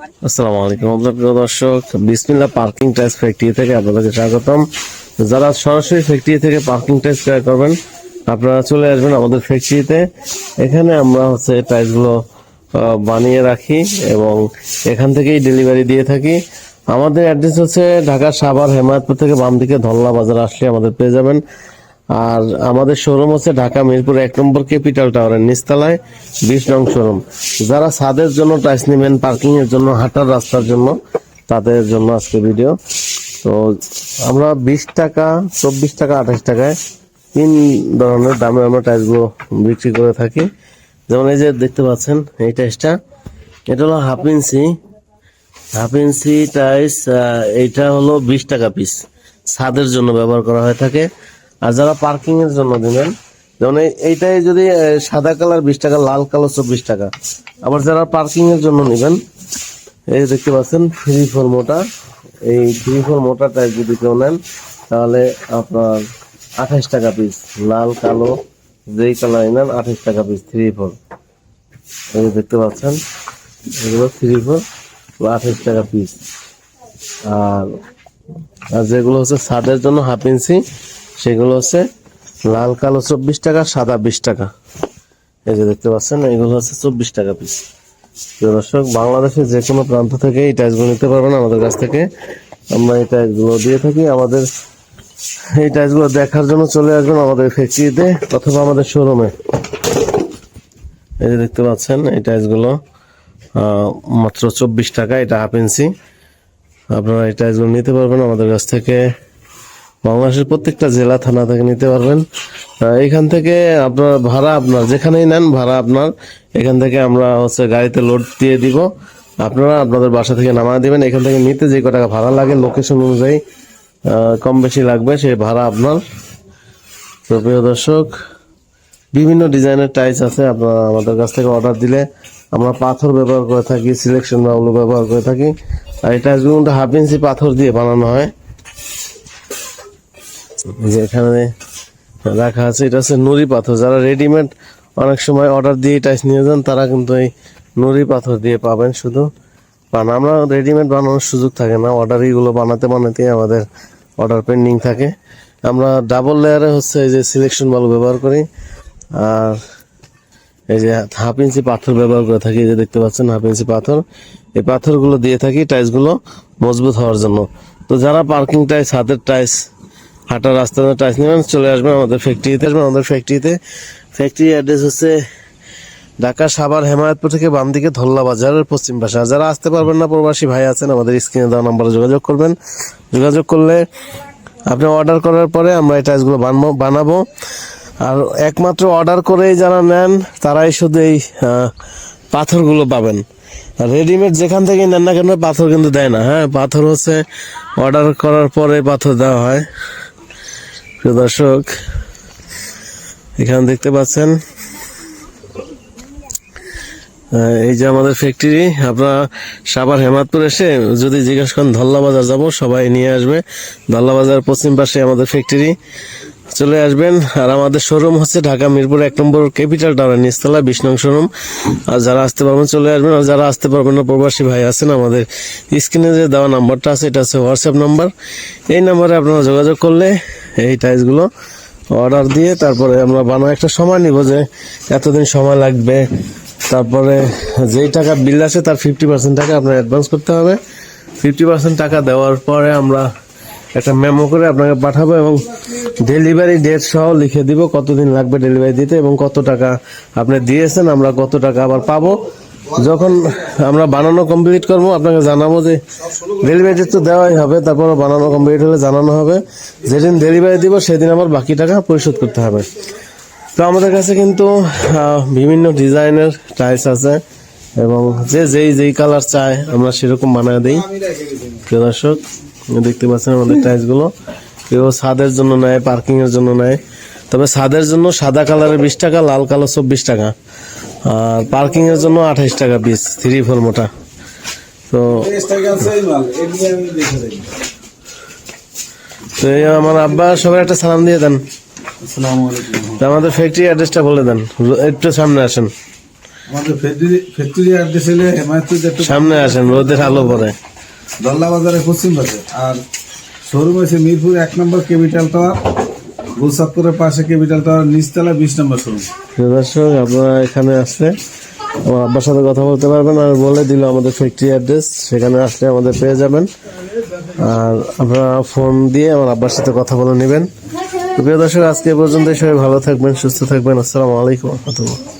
আসসালামু আলাইকুম আপনার প্রিয় দর্শক বিসমিল্লা পার্কিং টাইস ফ্যাক্টরি থেকে আপনাদেরকে স্বাগতম। যারা সরাসরি ফ্যাক্টরি থেকে পার্কিং টাইস ক্রয় করবেন, আপনারা চলে আসবেন আমাদের ফ্যাক্টরিতে। এখানে আমরা হচ্ছে টাইসগুলো বানিয়ে রাখি এবং এখান থেকেই ডেলিভারি দিয়ে থাকি। আমাদের অ্যাড্রেস হচ্ছে ঢাকা সাভার হেমায়তপুর থেকে বাম দিকে ধল্লা বাজার আসলে আমাদের পেয়ে যাবেন। আর আমাদের শোরুম হচ্ছে ঢাকা মিরপুর এক নম্বর ক্যাপিটাল টাওয়ারের নিচতলায় বিশ নং শোরুম যারা ছাদের জন্য টাইস নেবেন পার্কিং এর জন্য, হাঁটার রাস্তার জন্য, তাদের জন্য আজকে ভিডিও তো আমরা বিশ টাকা, চব্বিশ টাকা, আঠাশ টাকায় তিন ধরনের দামে আমরা টাইসগুলো বিক্রি করে থাকি। যেমন এই যে দেখতে পাচ্ছেন, এই টাইসটা এটা হলো হাফ ইঞ্চি হাফ ইঞ্চি টাইস এইটা হলো বিশ টাকা পিস ছাদের জন্য ব্যবহার করা হয়ে থাকে। আর যারা পার্কিং এর জন্য দিবেন, যেমন এইটাই যদি সাদা কালার বিশ টাকা, লাল কালার চব্বিশ টাকা। আবার যারা পার্কিং এর জন্য নেবেন, এই দেখতে পাচ্ছেন থ্রি ফোর মোটা। এই থ্রি ফোর মোটা টাইপ যদি কেউ নেন, তাহলে আপনার আঠাশ টাকা পিস লাল, কালো, যেই কালার নেন, আঠাশ টাকা পিস থ্রি ফোর এই দেখতে পাচ্ছেন, এগুলো থ্রি ফোর আঠাশ টাকা পিস আর আর যেগুলো হচ্ছে ছাদের জন্য হাফ ইঞ্চি সেগুলো হচ্ছে লাল, কালো চব্বিশ টাকা, সাদা বিশ টাকা। এই যে দেখতে পাচ্ছেন, এগুলো হচ্ছে চব্বিশ টাকা পিস দর্শক, বাংলাদেশের যে কোনো প্রান্ত থেকে এই টাইসগুলো নিতে পারবেন। আমাদের কাছ থেকে আমরা এই টাইসগুলো দিয়ে থাকি। আমাদের এই টাইসগুলো দেখার জন্য চলে আসবেন আমাদের ফ্যাক্টরিতে অথবা আমাদের শোরুমে এই যে দেখতে পাচ্ছেন, এই টাইসগুলো মাত্র চব্বিশ টাকা, এটা হাফ ইঞ্চি আপনারা এই টাইসগুলো নিতে পারবেন আমাদের কাছ থেকে। বাংলাদেশের প্রত্যেকটা জেলা, থানা থেকে নিতে পারবেন। এখান থেকে আপনার ভাড়া আপনার, যেখানেই নেন ভাড়া আপনার, এখান থেকে আমরা হচ্ছে গাড়িতে লোড দিয়ে দিব। আপনারা আপনাদের বাসা থেকে নামায় দিবেন। এখান থেকে নিতে যে ক টাকা ভাড়া লাগে লোকেশন অনুযায়ী কম বেশি লাগবে, সেই ভাড়া আপনার। তো প্রিয় দর্শক, বিভিন্ন ডিজাইনের টাইস আছে, আপনারা আমাদের কাছ থেকে অর্ডার দিলে আমরা পাথর ব্যবহার করে থাকি সিলেকশন বাউলো ব্যবহার করে থাকি। আর এই হাফ ইঞ্চি পাথর দিয়ে বানানো হয়। যে এখানে রাখা আছে, এটা হচ্ছে নুড়ি পাথর। যারা রেডিমেড অনেক সময় অর্ডার দিয়ে টাইস নিয়ে যান, তারা কিন্তু এই নুড়ি পাথর দিয়ে পাবেন শুধু পান আমরা রেডিমেড বানানোর সুযোগ থাকে না অর্ডার এইগুলো বানাতে বানাতে আমাদের অর্ডার পেন্ডিং থাকে। আমরা ডাবল লেয়ারে হচ্ছে এই যে সিলেকশন বালু ব্যবহার করি, আর এই যে হাফ ইঞ্চি পাথর ব্যবহার করে থাকি যে দেখতে পাচ্ছেন হাফ ইঞ্চি পাথর। এই পাথরগুলো দিয়ে থাকি টাইসগুলো মজবুত হওয়ার জন্য। তো যারা পার্কিং টাইস হাতের টাইস হাঁটার রাস্তার টাইস নেবেন, চলে আসবেন আমাদের ফ্যাক্টরিতে আসবেন আমাদের ফ্যাক্টরিতে ফ্যাক্টরি অ্যাড্রেস হচ্ছে ঢাকা সাভার হেমায়তপুর থেকে বাম দিকে ধল্লা বাজারের পশ্চিম পাশে। যারা আসতে পারবেন না, প্রবাসী ভাই আছেন, আমাদের স্ক্রিনে দেওয়া নাম্বারে যোগাযোগ করবেন। যোগাযোগ করলে আপনি অর্ডার করার পরে আমরা এই টাইসগুলো বানাবো বানাবো। আর একমাত্র অর্ডার করেই যারা নেন, তারাই শুধু এই পাথরগুলো পাবেন। রেডিমেড যেখান থেকে নেন না কেন, পাথর কিন্তু দেয় না। হ্যাঁ পাথর হচ্ছে অর্ডার করার পরে পাথর দেওয়া হয়। প্রিয় দর্শক, এখানে দেখতে পাচ্ছেন এই যে আমাদের ফ্যাক্টরি আপনারা সাবার হেমাদপুর এসে যদি জিজ্ঞাসা করেন ধল্লা বাজার যাব, সবাই নিয়ে আসবে। ধল্লা বাজার পশ্চিম পাশে আমাদের ফ্যাক্টরি চলে আসবেন। আর আমাদের শোরুম হচ্ছে ঢাকা মিরপুর এক নম্বর ক্যাপিটাল টাওয়ার নিচতলা বিশ নং শোরুম আর যারা আসতে পারবেন, চলে আসবেন। আর যারা আসতে পারবেন না, প্রবাসী ভাই আছেন, আমাদের স্ক্রিনে যে দেওয়া নাম্বারটা আছে, এটা হচ্ছে হোয়াটসঅ্যাপ নাম্বার এই নাম্বারে আপনারা যোগাযোগ করলে এই টাইসগুলো অর্ডার দিয়ে তারপরে আমরা বানানো একটা সময় নিব যে এতদিন সময় লাগবে। তারপরে যেই টাকা বিল আছে তার ফিফটি পার্সেন্ট টাকা আপনার অ্যাডভান্স করতে হবে। ফিফটি পার্সেন্ট টাকা দেওয়ার পরে আমরা একটা মেমো করে আপনাকে পাঠাবো এবং ডেলিভারি ডেট সহ লিখে দিব কতদিন লাগবে ডেলিভারি দিতে এবং কত টাকা আপনি দিয়েছেন, আমরা কত টাকা আবার পাবো। যখন আমরা বানানো কমপ্লিট করব আপনাকে জানাব যে ডেলিভারি তো দেওয়াই হবে তারপর বানানো কমপ্লিট হলে জানানো হবে। যেদিন ডেলিভারি দিব সেদিন আমার বাকি টাকা পরিশোধ করতে হবে। তো আমাদের কাছে কিন্তু বিভিন্ন ডিজাইনের টাইলস আছে এবং যে যেই যেই কালার চায় আমরা সেরকম বানায় দিই। প্রিয় দর্শক দেখতে পাচ্ছেন আমাদের টাইলসগুলো। কেউ ছাদের জন্য নেয় পার্কিংয়ের জন্য নেয়। তবে ছাদের জন্য সাদা কালারের বিশ টাকা লাল কালো চব্বিশ টাকা। আর পার্কিং এর জন্য আঠাইশ টাকা পিস থ্রি ফোর মোটা। তো তো এই আমার আব্বা সবাই একটা সালাম দিয়ে দেন। আমাদের ফ্যাক্টরি অ্যাড্রেসটা বলে দেন। একটু সামনে আসেন। আমাদের ফ্যাক্টরি ফ্যাক্টরি অ্যাড্রেস হলে একটু সামনে আসেন রোদের আলো পরে দল্লা বাজারে পশ্চিম পাশে আর শোরুম আছে মিরপুর এক নম্বর ক্যাপিটাল টাওয়ার গুলসাদপুরের পাশে ক্যাপিটাল টাওয়ার নিচতলা বিশ নম্বর শোরুম। আপনারা এখানে আসলে আমার আব্বার সাথে কথা বলতে পারবেন আর বলে দিল আমাদের ফ্যাক্টরি অ্যাড্রেস, সেখানে আসলে আমাদের পেয়ে যাবেন। আর আপনারা ফোন দিয়ে আমার আব্বার সাথে কথা বলে নেবেন। প্রিয় দর্শক, আজকে পর্যন্ত সবাই ভালো থাকবেন, সুস্থ থাকবেন। আসসালামু আলাইকুম রহমতুল্লাহ